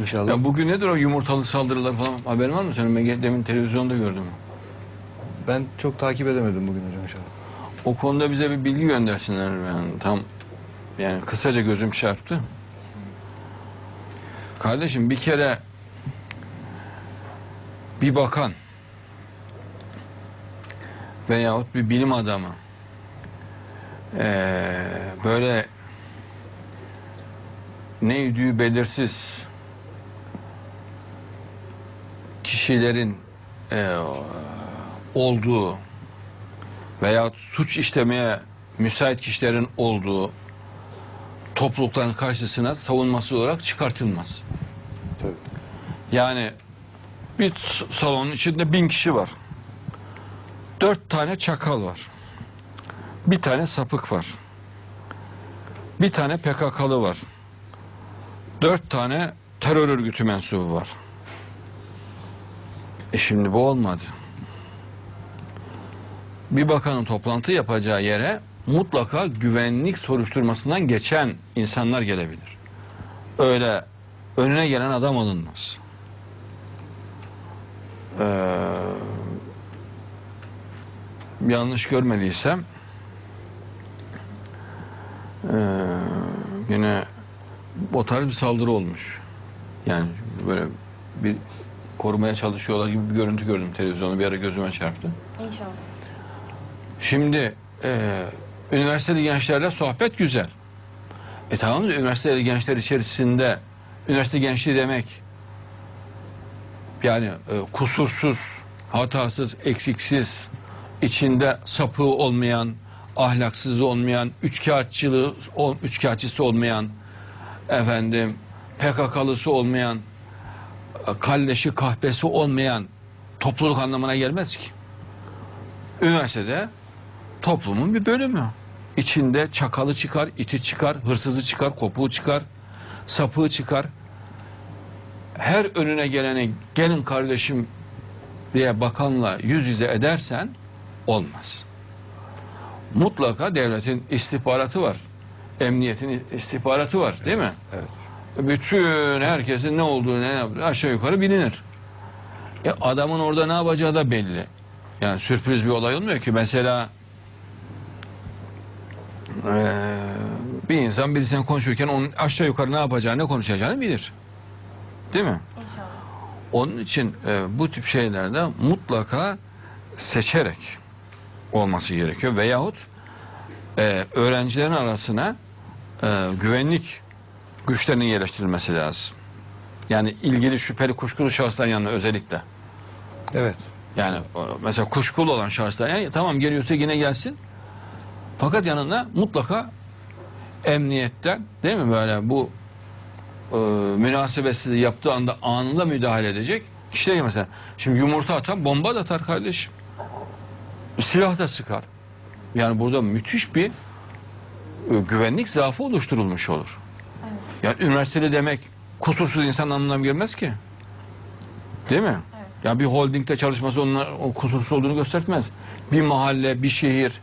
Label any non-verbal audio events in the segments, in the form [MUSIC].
İnşallah. Ya bugün nedir o yumurtalı saldırılar falan haberin var mı senin? Ben demin televizyonda gördüm. Ben çok takip edemedim bugün hocam inşallah. O konuda bize bir bilgi göndersinler yani tam yani kısaca gözüm çarptı. Kardeşim bir kere bir bakan veyahut bir bilim adamı eee, böyle ne yüdüğü belirsiz kişilerin eee, olduğu veya suç işlemeye müsait kişilerin olduğu toplulukların karşısına savunması olarak çıkartılmaz. Tabii. Yani bir salonun içinde bin kişi var. Dört tane çakal var. Bir tane sapık var. Bir tane PKK'lı var. Dört tane terör örgütü mensubu var. E şimdi bu olmadı. Bir bakanın toplantı yapacağı yere mutlaka güvenlik soruşturmasından geçen insanlar gelebilir. Öyle önüne gelen adam alınmaz. Ee, yanlış görmediysem ee, yine o tarz bir saldırı olmuş. Yani böyle bir korumaya çalışıyorlar gibi bir görüntü gördüm televizyonu bir ara gözüme çarptı. İnşallah. Şimdi e, üniversiteli gençlerle sohbet güzel. E tamam da üniversiteli gençler içerisinde üniversite gençliği demek yani e, kusursuz, hatasız, eksiksiz, içinde sapığı olmayan, ahlaksız olmayan, üçkağıtçılığı, ol- üçkağıtçısı olmayan, efendim PKK'lısı olmayan, kalleşi kahpesi olmayan topluluk anlamına gelmez ki. Üniversitede toplumun bir bölümü. İçinde çakalı çıkar, iti çıkar, hırsızı çıkar, kopuğu çıkar, sapığı çıkar. Her önüne gelene gelin kardeşim diye bakanla yüz yüze edersen olmaz. Mutlaka devletin istihbaratı var. Emniyetin istihbaratı var değil mi? Evet. Bütün herkesin ne olduğu ne yaptığı aşağı yukarı bilinir. E adamın orada ne yapacağı da belli. Yani sürpriz bir olay olmuyor ki. Mesela eee, bir insan birisiyle konuşurken onun aşağı yukarı ne yapacağını, ne konuşacağını bilir. Değil mi? İnşallah. Onun için e, bu tip şeylerde mutlaka seçerek olması gerekiyor. Veyahut e, öğrencilerin arasına e, güvenlik güçlerinin yerleştirilmesi lazım. Yani ilgili şüpheli kuşkulu şahısların yanına özellikle. Evet. Yani mesela kuşkulu olan şahıslar yani tamam geliyorsa yine gelsin. Fakat yanında mutlaka emniyetten değil mi böyle bu e, münasebetsizliği yaptığı anda anında müdahale edecek kişiler mesela. Şimdi yumurta atan bomba da atar kardeşim. Silah da sıkar. Yani burada müthiş bir e, güvenlik zaafı oluşturulmuş olur. Yani üniversiteli demek kusursuz insan anlamına gelmez ki. Değil mi? Evet. Ya bir holdingde çalışması onun o kusursuz olduğunu göstermez. Bir mahalle, bir şehir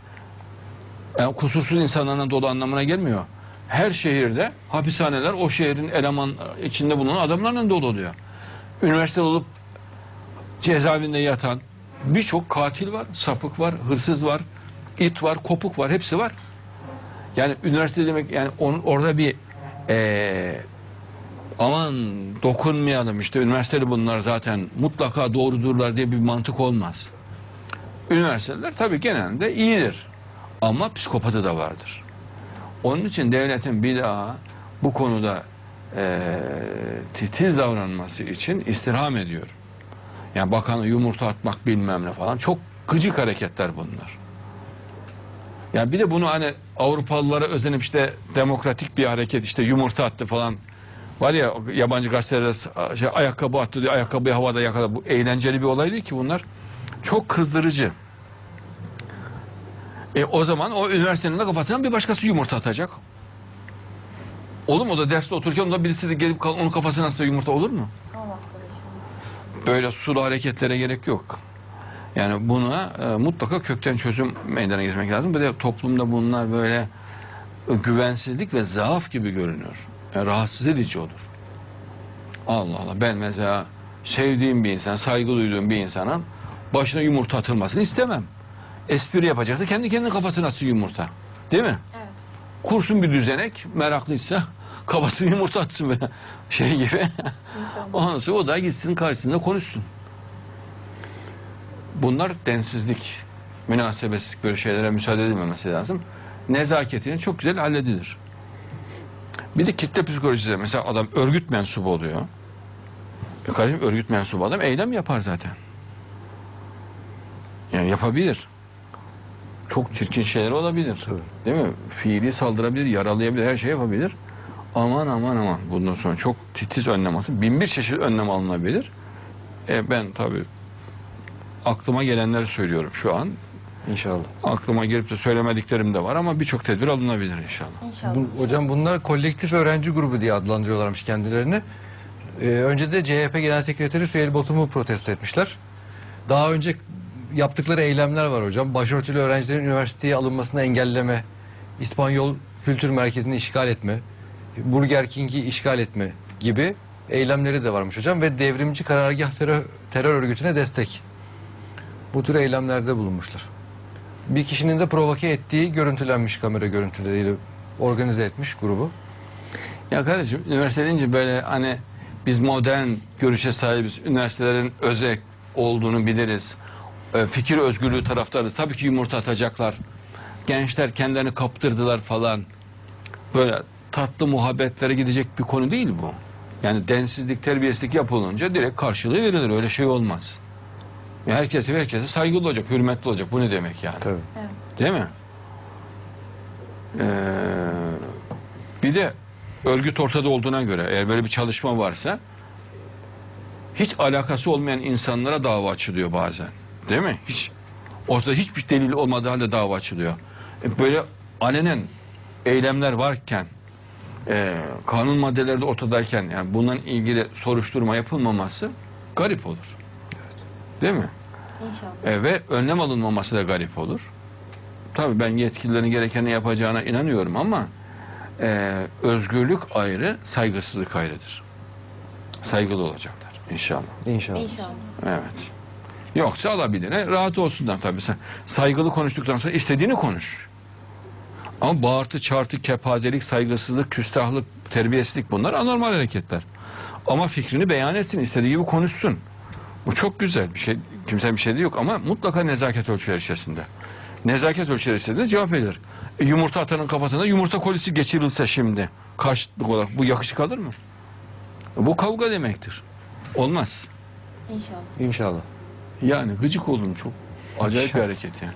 yani kusursuz insanlarla dolu anlamına gelmiyor. Her şehirde hapishaneler o şehrin eleman içinde bulunan adamlarla dolu oluyor. Üniversite olup cezaevinde yatan birçok katil var, sapık var, hırsız var, it var, kopuk var, hepsi var. Yani üniversite demek yani onun orada bir eee aman dokunmayalım işte üniversiteli bunlar zaten mutlaka doğrudurlar diye bir mantık olmaz. Üniversiteler tabii genelde iyidir ama psikopatı da vardır. Onun için devletin bir daha bu konuda eee, titiz davranması için istirham ediyor. Yani bakanı yumurta atmak bilmem ne falan çok gıcık hareketler bunlar. Yani bir de bunu hani Avrupalılara özenip işte demokratik bir hareket işte yumurta attı falan. Var ya yabancı gazetelere şey, ayakkabı attı diyor ayakkabıyı havada yakaladı. Bu eğlenceli bir olay değil ki bunlar. Çok kızdırıcı. E o zaman o üniversitenin de kafasına bir başkası yumurta atacak. Olur mu? O da derste otururken onda birisi de gelip onun kafasına atsa yumurta olur mu? Olmaz tabii şimdi. Böyle sulu hareketlere gerek yok. Yani buna e, mutlaka kökten çözüm meydana getirmek lazım. Bir de toplumda bunlar böyle e, güvensizlik ve zaaf gibi görünüyor. Yani rahatsız edici olur. Allah Allah. Ben mesela sevdiğim bir insan, saygı duyduğum bir insanın başına yumurta atılmasını istemem. Espri yapacaksa kendi kendine kafasına atsın yumurta. Değil mi? Evet. Kursun bir düzenek, meraklıysa kafasını yumurta atsın böyle [LAUGHS] şey gibi. İnşallah. Ondan sonra o da gitsin karşısında konuşsun. Bunlar densizlik, münasebetsizlik böyle şeylere müsaade edilmemesi lazım. Nezaketini çok güzel halledilir. Bir de kitle psikolojisi mesela adam örgüt mensubu oluyor. E kardeşim örgüt mensubu adam eylem yapar zaten. Yani yapabilir. Çok çirkin şeyler olabilir. Tabii. Değil mi? Fiili saldırabilir, yaralayabilir, her şey yapabilir. Aman aman aman. Bundan sonra çok titiz önlem alsın. Bin bir çeşit önlem alınabilir. E ben tabii aklıma gelenleri söylüyorum şu an. İnşallah. Aklıma gelip de söylemediklerim de var ama birçok tedbir alınabilir inşallah. İnşallah. Bu, hocam bunlar kolektif öğrenci grubu diye adlandırıyorlarmış kendilerini. Ee, önce de CHP Genel Sekreteri Süheyl Botum'u protesto etmişler. Daha önce yaptıkları eylemler var hocam. Başörtülü öğrencilerin üniversiteye alınmasını engelleme, İspanyol Kültür Merkezi'ni işgal etme, Burger King'i işgal etme gibi eylemleri de varmış hocam. Ve devrimci karargah terör, terör örgütüne destek. Bu tür eylemlerde bulunmuşlar. Bir kişinin de provoke ettiği görüntülenmiş kamera görüntüleriyle organize etmiş grubu. Ya kardeşim üniversite deyince böyle hani biz modern görüşe sahibiz. Üniversitelerin özel olduğunu biliriz. E, Fikir özgürlüğü taraftarız. Tabii ki yumurta atacaklar. Gençler kendilerini kaptırdılar falan. Böyle tatlı muhabbetlere gidecek bir konu değil bu. Yani densizlik, terbiyesizlik yapılınca direkt karşılığı verilir. Öyle şey olmaz. Ya herkes herkese saygılı olacak, hürmetli olacak. Bu ne demek yani? Tabii. Evet. Değil mi? Ee, bir de örgüt ortada olduğuna göre eğer böyle bir çalışma varsa hiç alakası olmayan insanlara dava açılıyor bazen. Değil mi? Hiç ortada hiçbir delil olmadığı halde dava açılıyor. E, böyle alenen eylemler varken e, kanun maddeleri de ortadayken yani bundan ilgili soruşturma yapılmaması garip olur. Değil mi? İnşallah. E, ve önlem alınmaması da garip olur. Tabii ben yetkililerin gerekeni yapacağına inanıyorum ama e, özgürlük ayrı, saygısızlık ayrıdır. Saygılı olacaklar inşallah. İnşallah. İnşallah. Evet. Yoksa alabilene rahat olsunlar tabii. Sen saygılı konuştuktan sonra istediğini konuş. Ama bağırtı, çartı, kepazelik, saygısızlık, küstahlık, terbiyesizlik bunlar anormal hareketler. Ama fikrini beyan etsin, istediği gibi konuşsun. Bu çok güzel bir şey. Kimse bir şey de yok ama mutlaka nezaket ölçüleri içerisinde. Nezaket ölçüleri içerisinde cevap verir. E, yumurta atanın kafasına yumurta kolisi geçirilse şimdi karşılıklı olarak bu yakışık alır mı? Bu kavga demektir. Olmaz. İnşallah. İnşallah. Yani gıcık oldum çok. Acayip bir hareket yani.